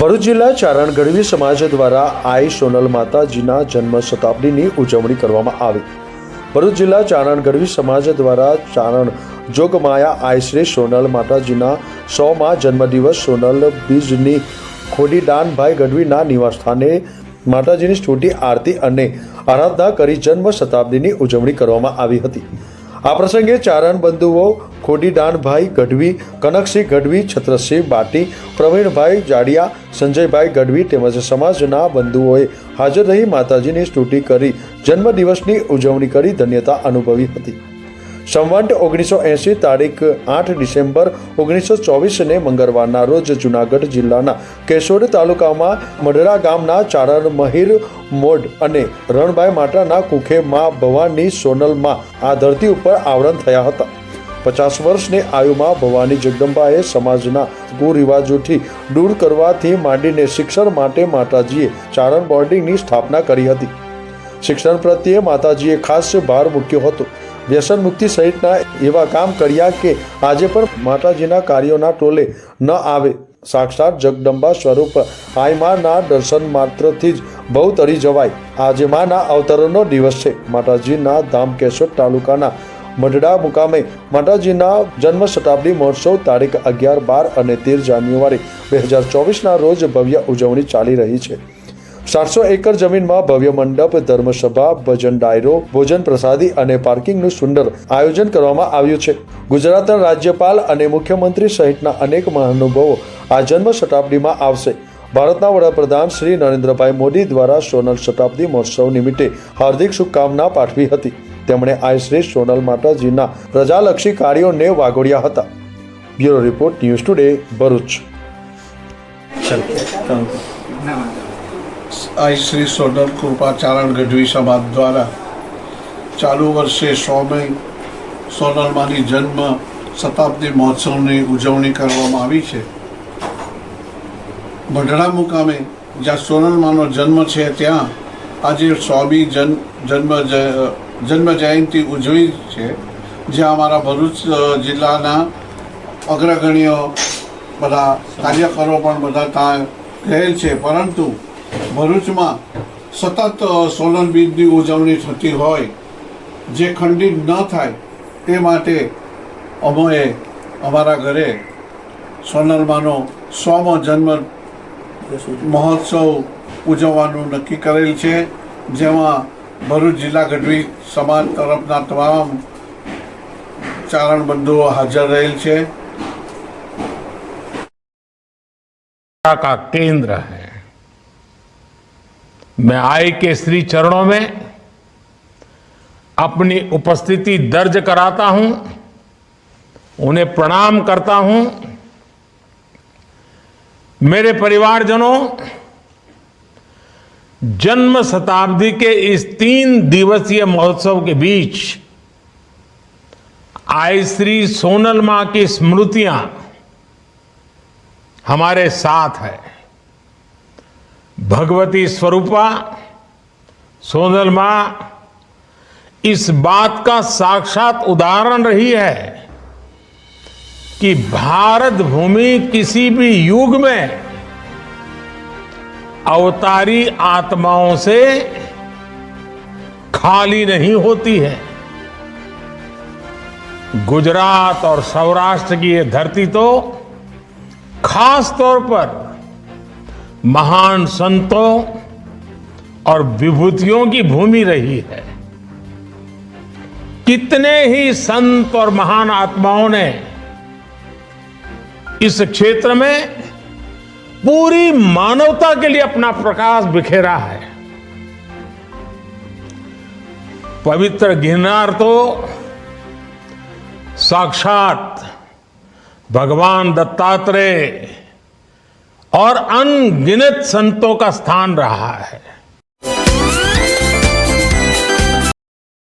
ભરૂચ જિલ્લા ચારણ ગઢવી સમાજ દ્વારા આઈ સોનલ માતાજીના જન્મ શતાબ્દીની ઉજવણી કરવામાં આવી. ભરૂચ જિલ્લા ચારણ ગઢવી સમાજ દ્વારા ચારણ જોગમાયા આઈ શ્રી સોનલ માતાજીના સોમાં જન્મદિવસ સોનલ બીજની ખોડીદાનભાઈ ગઢવીના નિવાસસ્થાને માતાજીની સ્તુતિ, આરતી અને આરાધના કરી જન્મ શતાબ્દીની ઉજવણી કરવામાં આવી હતી. આ પ્રસંગે ચારણ બંધુઓ ખોડીદાનભાઈ ગઢવી, કનકસિંહ ગઢવી, છત્રસિંહ બાટી, પ્રવીણભાઈ જાડિયા, સંજયભાઈ ગઢવી તેમજ સમાજના બંધુઓએ હાજર રહી માતાજીની સ્તુતિ કરી, જન્મદિવસની ઉજવણી કરી, ધન્યતા અનુભવી હતી. સંવંત ઓગણીસો એંસી તારીખ આઠ ડિસેમ્બર ઓગણીસો ચોવીસને મંગળવારના રોજ જૂનાગઢ જિલ્લાના કેશોદ તાલુકામાં મઢરા ગામના ચારણ મહિર મોડ અને રણભાઈ માટાના કુખે માં ભવાની સોનલમાં આ ધરતી ઉપર આવરણ થયા હતા. પચાસ વર્ષની આયુમાં ભવાની જગદંબાએ સમાજના કુરિવાજોથી દૂર કરવાથી માંડીને શિક્ષણ માટે માતાજીએ ચારણ બોર્ડિંગની સ્થાપના કરી હતી. શિક્ષણ પ્રત્યે માતાજીએ ખાસ ભાર મૂક્યો હતો. વ્યસન મુક્તિ સહિતના એવા કામ કર્યા કે આજે પણ માતાજીના કાર્યોના ટોલે ન આવે. સાક્ષાત જગદંબા સ્વરૂપ આઈમાના દર્શન માત્રથી જ બહુ તરી જવાય. આજે માના અવતરણનો દિવસ છે. માતાજીના ધામ તાલુકાના મઢડા મુકામે માતાજીના જન્મ શતાબ્દી મહોત્સવ તારીખ અગિયાર બાર અને તેર જાન્યુઆરી બે હજાર ચોવીસના રોજ ભવ્ય ઉજવણી ચાલી રહી છે. સાતસો એકર જમીનમાં ભવ્ય મંડપ, ધર્મસભા, ભજન ડાયરો, ભોજન પ્રસાદી અને પાર્કિંગનું સુંદર આયોજન કરવામાં આવ્યું છે. ગુજરાતના રાજ્યપાલ અને મુખ્યમંત્રી સહિતના અનેક મહાનુભાવો આ જન્મ શતાબ્દીમાં આવશે. ભારતના વડાપ્રધાન શ્રી નરેન્દ્રભાઈ મોદી દ્વારા સોનલ શતાબ્દી મહોત્સવ નિમિત્તે હાર્દિક શુભકામના પાઠવી હતી. તેમણે આ શ્રી સોનલ માતાજીના પ્રજાલક્ષી કાર્યોને વાગોડ્યા હતા. Bureau report news today Bharuch. Aai Shri Sonal Krupacharan Gadhvi સમાજ દ્વારા ચાલુ વર્ષે સોમય સોનલમાની જન્મ શતાબ્દી મહોત્સવની ઉજવણી કરવામાં આવી છે. ભઢડા મુકામે જ્યાં સોનલમાનો જન્મ છે ત્યાં આજે સ્વામી જન, જન્મ જન્મ જયંતિ ઉજવી છે. જ્યાં અમારા ભરૂચ જિલ્લાના અગ્રગણ્ય બધા કાર્યકરો પણ બધા ત્યાં ગયેલ છે. પરંતુ ભરૂચમાં સતત સોલન બીજની ઉજવણી થતી હોય, જે ખંડિત ન થાય, તે માટે અમોએ અમારા ઘરે સોનલમાનો સોમો જન્મ મહોત્સવ ઉજવવાનું નક્કી કરેલ છે, જેમાં ભરૂચ જિલ્લા ગઢવી સમાજ તરફના તમામ ચારણબંધુઓ હાજર રહેલ છે. કેન્દ્ર હૈ मैं आई के श्री चरणों में अपनी उपस्थिति दर्ज कराता हूँ, उन्हें प्रणाम करता हूँ। मेरे परिवारजनों, जन्म शताब्दी के इस तीन दिवसीय महोत्सव के बीच आई श्री सोनल माँ की स्मृतियाँ हमारे साथ है। भगवती स्वरूपा, सोनल माँ, इस बात का साक्षात उदाहरण रही है कि भारत भूमि किसी भी युग में अवतारी आत्माओं से खाली नहीं होती है। गुजरात और सौराष्ट्र की ये धरती तो खास तौर पर महान संतों और विभूतियों की भूमि रही है। कितने ही संत और महान आत्माओं ने इस क्षेत्र में पूरी मानवता के लिए अपना प्रकाश बिखेरा है। पवित्र गिरनार तो साक्षात भगवान दत्तात्रेय और अनगिनत संतों का स्थान रहा है